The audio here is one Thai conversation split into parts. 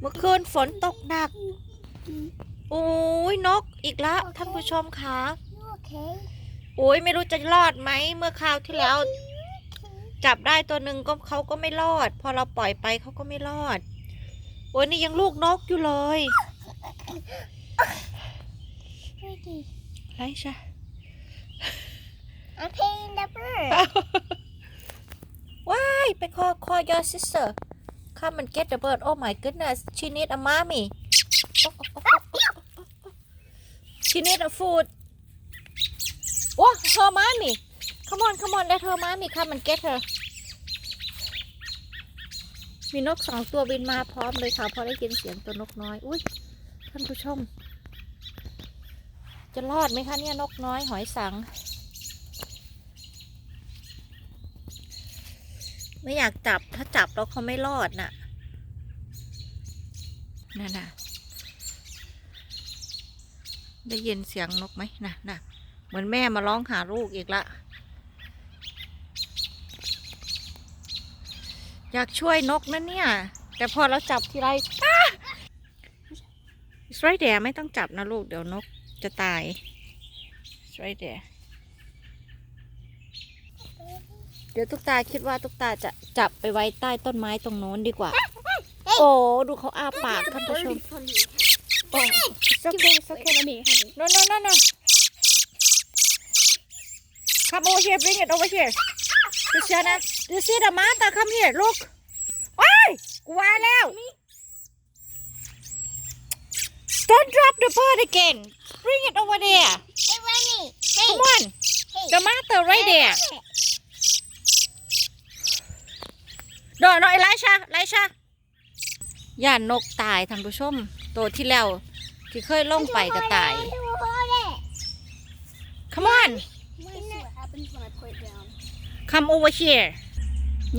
เมื่อคืนฝนตกหนัก โอ้ยนกอีกแล้ว ท่านผู้ชมคะ You okay? โอ้ยไม่รู้จะรอดไหม เมื่อคราวที่แล้ว จับได้ตัวหนึ่งก็เขาก็ไม่รอด พอเราปล่อยไปเขาก็ไม่รอด โอ้ยนี่ยังลูกนกอยู่เลย Ricky, ไรชะ I'm paying the bird. ว้ายไป call call your sister come and get the bird oh my goodness she need a mommy she need a food โอ้ her mommy come on come on let her mommy come and get her มีนกสองตัวบินมาพร้อมเลยค่ะพอได้ยินเสียงตัวนกน้อย อุ้ยท่านผู้ชม จะรอดไหมคะเนี่ยนกน้อยหอยสัง ไม่อยากจับ ถ้าจับแล้วเขาไม่รอดน่ะ นั่นน่ะ ได้ยินเสียงนกไหมน่ะน่ะ เหมือนแม่มาร้องหาลูกอีกละ อยากช่วยนกนะเนี่ย แต่พอเราจับทีไรอ้า It's right there ไม่ต้องจับนะลูก เดี๋ยวนกจะตาย It's right there เดี๋ยวตุ๊กตาคิดว่าตุ๊กตาจะจับไปไว้ใต้ต้นไม้ตรงโน้นดีกว่า โอ้ดูเขาอ้าปากท่านผู้ชมโอ้ it's okay it's okay Let me have it. no no no no come over here bring it over here Christiana you see the mother come here look ว้ายกูว่าแล้ว don't drop the bird again bring it over there Hey, Remy. Hey, come on hey. the mother right Hey, there Remy. no no ไอไลชาไลชาย่านนกตายท่านผู้ชม ตัวที่แล้วที่เคยลงไปก็ตาย Do hold it. come on You wanna see what happens when I put it down? come over here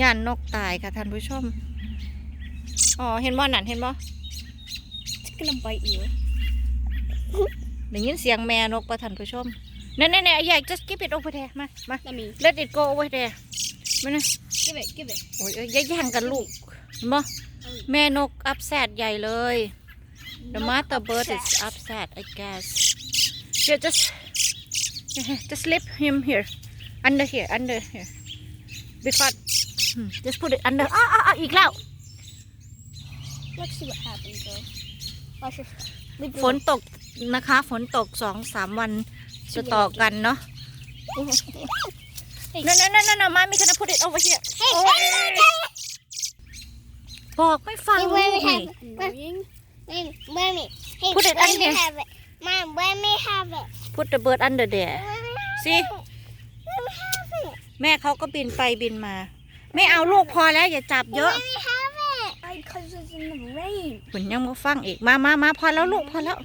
ย่านนกตายค่ะท่านผู้ชม อ๋อ เห็นบ่นั่นเห็นบ่ It's gonna bite you. ได้ยินเสียงแม่นกปะท่านผู้ชมนั่นนั่นๆๆอยาก just keep it over there มามา Let me. let it go over there มานะ Give it, give it. โอ้ยเอ้ยอย่าแย่งกันลูกเห็นบ่แม่นก upset ใหญ่เลย the Not mother bird is upset. upset I guess here just just leave him here under here under here because hmm, just put it under อ้าอ้าอีกแล้ว Let's see what happens though. Watch your Leave ฝนตกนะคะ ฝนตกสองสามวันจะต่อกันเนาะ Hey. No no no no no มามี can I put it over here Hey, โอ้ย hey, บอกไม่ฟัง Hey, ลู where ก we นี่ have Annoying. Wait, wait me. Hey, Put it let under. me have it. Mom, let me have it. put the bird under there Let me have See? it. Let me have it. แม่เขาก็บินไปบินมา ไม่เอาลูกพอแล้วอย่าจับเยอะ Let me have it. Because it's in the rain. คุณยังมาฟังอีกมามามาพอแล้วลูกพอแล้ว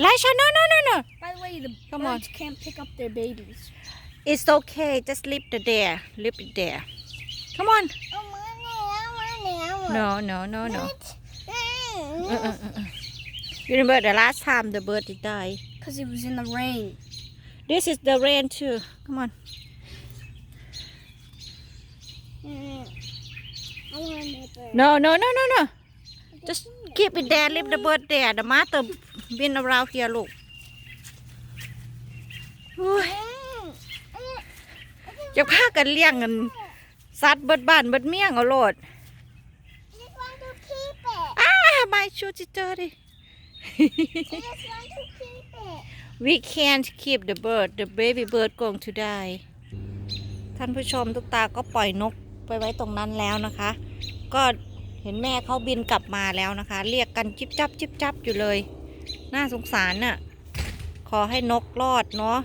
ไลชา no no no no By the way, the Come on. birds can't pick up their babies. It's okay. Just leave it there. Leave it there. Come on. No, no, no, no. You remember the last time the bird died? Because it was in the rain. This is the rain too. Come on. No, no, no, no, no. Just keep it there. Leave the bird there. The matter been around here. Look. Ooh. จะพากันเลี้ยงกันสัตว์เบิดบ้านเบิดเมี่ยงเอาโลด just want to keep it. อ้าไม่ชูจิเจอดิ I just want to keep it. we can't keep the bird the baby bird going to die ท่านผู้ชมทุกตาก็ปล่อยนกไปไว้ตรงนั้นแล้วนะคะ ก็เห็นแม่เขาบินกลับมาแล้วนะคะ เรียกกันจิบจับจิบจับอยู่เลย น่าสงสารน่ะ ขอให้นกรอดเนาะ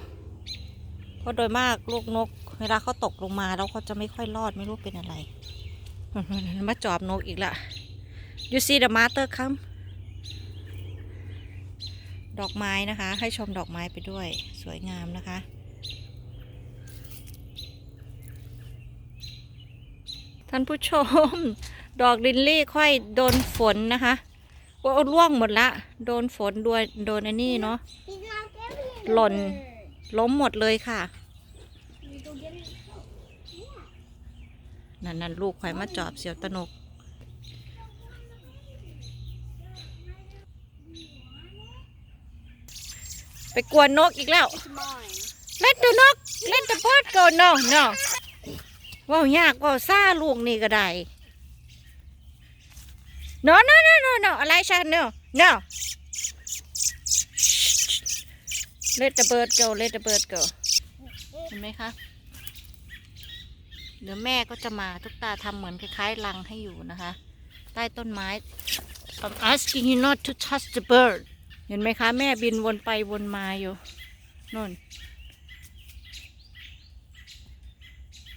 เพราะโดยมากลูกนก เวลาเขาตกลงมาแล้วเขาจะไม่ค่อยรอดไม่รู้เป็นอะไร มาจอบนกอีกละ you see the mother come ดอกไม้นะคะ ให้ชมดอกไม้ไปด้วยสวยงามนะคะ ท่านผู้ชม ดอกลินลี่ค่อยโดนฝนนะคะว่าร่วงหมดละ โดนฝนด้วยโดนอันนี้เนาะ He's not giving Lon. bird. ล้มหมดเลยค่ะ นั่นนั่นลูกข่อยมาจอบเสียวตนก ไปกวนนกอีกแล้ว เล่นตัวนก เล่นตะพอดก่อนน้องน้องว่ายากว่าซ่าลูกนี่ก็ได้ no no no no no Elisha no no let the bird go let the bird go เห็นไหมคะ เดี๋ยวแม่ก็จะมาทุกตาทำเหมือนคล้ายๆรังให้อยู่นะคะ ใต้ต้นไม้ I'm asking you not to touch the bird เห็นไหมคะ แม่บินวนไปวนมาอยู่นู่น